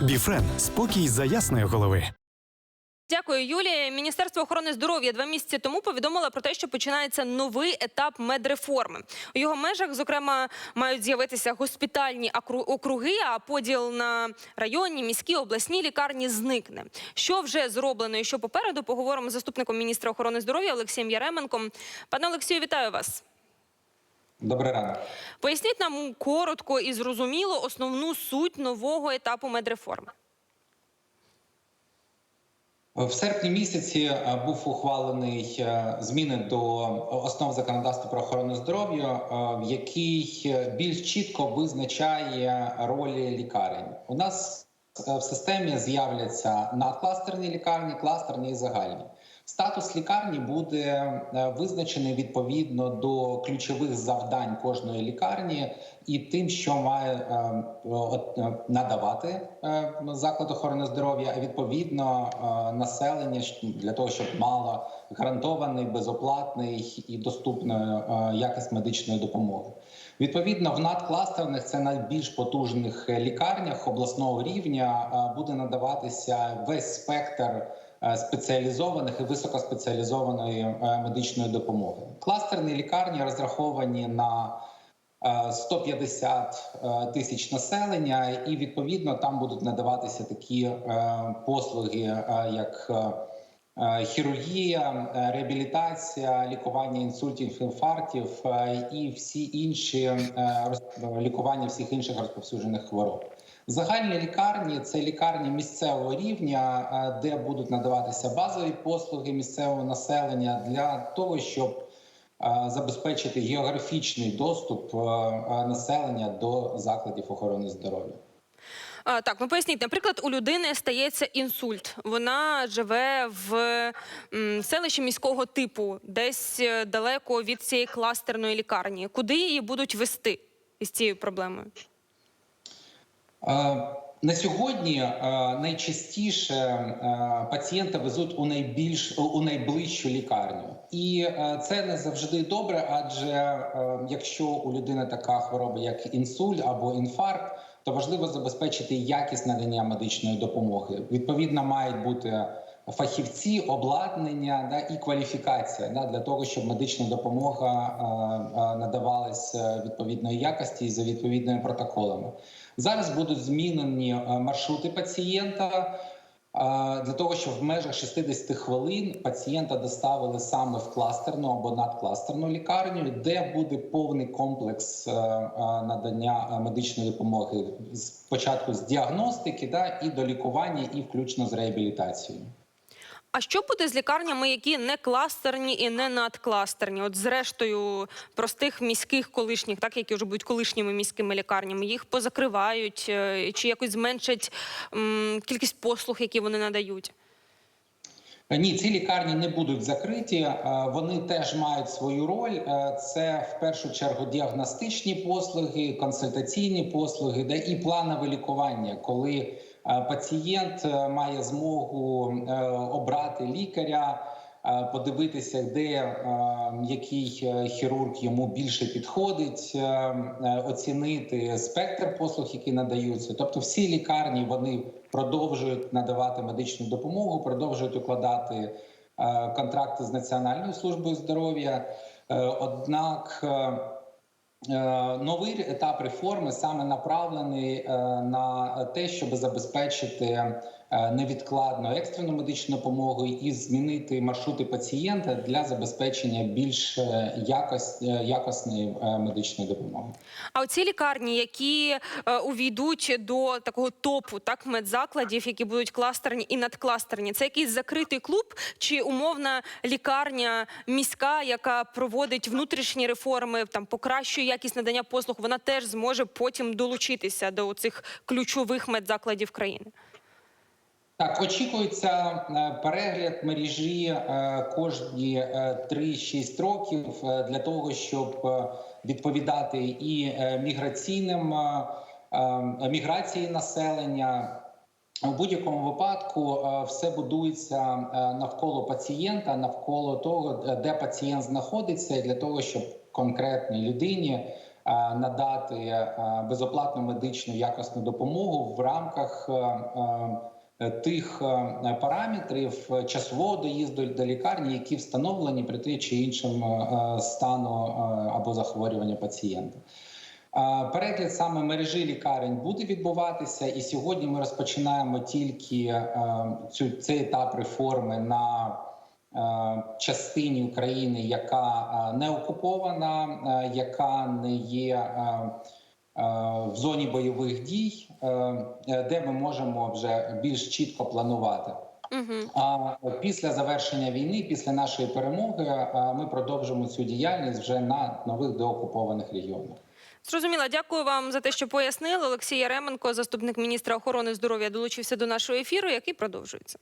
Біфрен спокій за ясної голови. Дякую, Юлія. Міністерство охорони здоров'я два місяці тому повідомило про те, що починається новий етап медреформи. У його межах, зокрема, мають з'явитися госпітальні округи, а поділ на районні, міські, обласні лікарні зникне. Що вже зроблено і що попереду, поговоримо з заступником міністра охорони здоров'я Олексієм Яременком. Пане Олексію, вітаю вас. Добрий ранок. Поясніть нам коротко і зрозуміло основну суть нового етапу медреформи. В серпні місяці е, був ухвалений е, зміни до основ законодавства про охорону здоров'я, е, в який е, більш чітко визначає ролі лікарень. У нас в системі з'являться надкластерні лікарні, кластерні і загальні. Статус лікарні буде е, визначений відповідно до ключових завдань кожної лікарні і тим, що має е, е, надавати заклад охорони здоров'я, а відповідно населення для того, щоб мало гарантований, безоплатний і доступної е, якість медичної допомоги. Відповідно, в надкластерних це найбільш потужних лікарнях обласного рівня буде надаватися весь спектр спеціалізованих і високоспеціалізованої е, медичної допомоги. Кластерні лікарні розраховані на е, 150 е, тисяч населення, і відповідно там будуть надаватися такі е, послуги, е, як е, е, хірургія, е, реабілітація, лікування інсультів, інфарктів е, і всі інші е, лікування всіх інших розповсюджених хвороб. Загальні лікарні це лікарні місцевого рівня, де будуть надаватися базові послуги місцевого населення для того, щоб забезпечити географічний доступ населення до закладів охорони здоров'я. Так, ну поясніть, наприклад, у людини стається інсульт. Вона живе в селищі міського типу, десь е, далеко від цієї кластерної лікарні. Куди її будуть вести із цією проблемою? Е, На сьогодні е, найчастіше е, пацієнта везуть у найбільш у найближчу лікарню, і це не завжди добре. Адже якщо у людини така хвороба, як інсульт або інфаркт, то важливо забезпечити якість надання медичної допомоги. Відповідно, мають бути фахівці, обладнання да, і кваліфікація да, для того, щоб медична допомога е, е, надавалася відповідної якості і за відповідними протоколами. Зараз будуть змінені е, маршрути пацієнта е, для того, щоб в межах 60 хвилин пацієнта доставили саме в кластерну або надкластерну лікарню, де буде повний комплекс е, е, надання е, медичної допомоги спочатку з діагностики, да, і до лікування, і включно з реабілітацією. А що буде з лікарнями, які не кластерні і не надкластерні? От зрештою простих міських колишніх, так які вже будуть колишніми міськими лікарнями, їх позакривають е, чи якось зменшать м, кількість послуг, які вони надають? Ні, ці лікарні не будуть закриті. е, Вони теж мають свою роль. Е, Це в першу чергу діагностичні послуги, консультаційні послуги, де і планове лікування, коли е, пацієнт е, має змогу е, обрати лікаря. е, Подивитися, де е, який е, хірург йому більше підходить, е, е, оцінити спектр послуг, які надаються. Тобто, всі лікарні вони продовжують надавати медичну допомогу, продовжують укладати е, контракти з Національною службою здоров'я. Е, Однак е, е, новий етап реформи саме направлений е, на те, щоб забезпечити е, невідкладну екстрену медичну допомогу і змінити маршрути пацієнта для забезпечення більш е, якось, е, якісної е, медичної допомоги. А оці лікарні, які е, увійдуть до такого топу так медзакладів, які будуть кластерні і надкластерні, це якийсь закритий клуб чи умовна лікарня міська, яка проводить внутрішні реформи, там покращує якість надання послуг, вона теж зможе потім долучитися до цих ключових медзакладів країни. Так, очікується е, перегляд мережі е, кожні е, 3-6 років е, для того, щоб відповідати і міграційним міграції населення. У будь-якому випадку все будується навколо пацієнта, навколо того, де пацієнт знаходиться, для того, щоб конкретній людині надати безоплатну медичну якісну допомогу в рамках. Е, Тих е, параметрів е, часового доїзду до лікарні, які встановлені при тій чи іншим е, стану або захворювання пацієнта. Перегляд саме мережі лікарень буде відбуватися, і сьогодні ми розпочинаємо тільки цю цей етап реформи на частині України, яка не окупована, яка не є в зоні бойових дій, е, е, де ми можемо вже більш чітко планувати. А після завершення війни, після нашої перемоги, е, ми продовжимо цю діяльність вже на нових деокупованих регіонах. Зрозуміла. Дякую вам за те, що пояснили. Олексій Яременко, заступник міністра охорони здоров'я, долучився до нашого ефіру, який продовжується.